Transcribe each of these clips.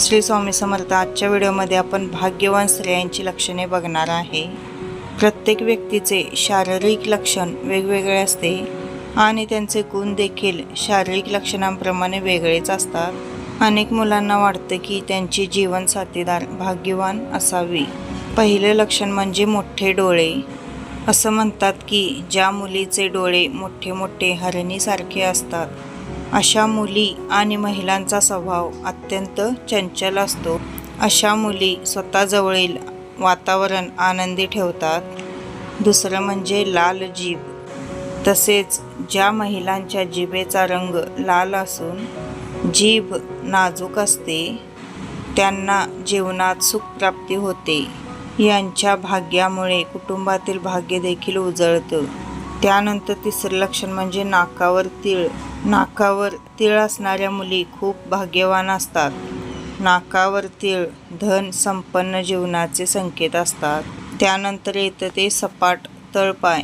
श्री स्वामी समर्थ आजच्या व्हिडिओमध्ये आपण भाग्यवान स्त्रियांची लक्षणे बघणार आहे. प्रत्येक व्यक्तीचे शारीरिक लक्षण वेगवेगळे असते आणि त्यांचे गुण देखील शारीरिक लक्षणांप्रमाणे वेगळेच असतात. अनेक मुलांना वाटतं की त्यांची जीवनसाथीदार भाग्यवान असावी. पहिले लक्षण म्हणजे मोठे डोळे. असं म्हणतात की ज्या मुलीचे डोळे मोठे मोठे हरणीसारखे असतात. अशा मुली आणि महिलांचा स्वभाव अत्यंत चंचल असतो. अशा मुली स्वतःजवळील वातावरण आनंदी ठेवतात. दुसरं म्हणजे लाल जीभ. तसेच ज्या महिलांच्या जिभेचा रंग लाल असून जीभ नाजूक असते त्यांना जीवनात सुखप्राप्ती होते. यांच्या भाग्यामुळे कुटुंबातील भाग्य देखील उजळतं. त्यानंतर तिसरं लक्षण म्हणजे नाकावर तीळ. नाकावर तीळ असणाऱ्या मुली खूप भाग्यवान असतात. नाकावर तीळ धन संपन्न जीवनाचे संकेत असतात. त्यानंतर येतं ते सपाट तळपाय.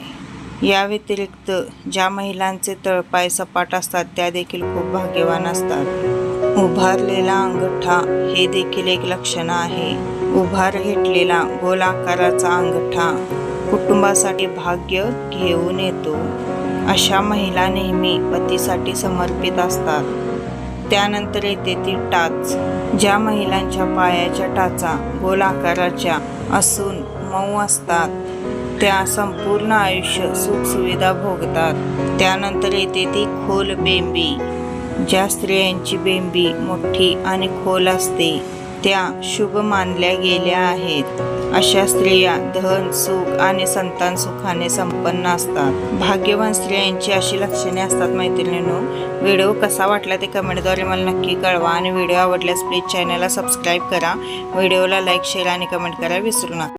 या व्यतिरिक्त ज्या महिलांचे तळपाय सपाट असतात त्या देखील खूप भाग्यवान असतात. उभारलेला अंगठा हे देखील एक लक्षण आहे. उभार घेतलेला गोल आकाराचा अंगठा कुटुंबासाठी भाग्य घेऊन येतो. अशा महिला नेहमी पतीसाठी समर्पित असतात. त्यानंतर येते ती टाच ज्या महिलांच्या पायाच्या टाचा गोल आकाराच्या असून मऊ असतात. त्या संपूर्ण आयुष्य सुखसुविधा भोगतात. त्यानंतर येते ती खोल बेंबी ज्या स्त्रियांची बेंबी मोठी आणि खोल असते. त्या शुभ मानल्या गेल्या आहेत. अशा स्त्रिया धन सुख आणि संतान सुखाने संपन्न असतात. भाग्यवान स्त्रियांची अशी लक्षणे असतात मैत्रिणींनो. व्हिडिओ कसा वाटला ते कमेंटद्वारे मला नक्की कळवा आणि व्हिडिओ आवडल्यास प्लीज चॅनलला सबस्क्राईब करा. व्हिडिओला लाईक शेअर आणि कमेंट करा विसरू नका.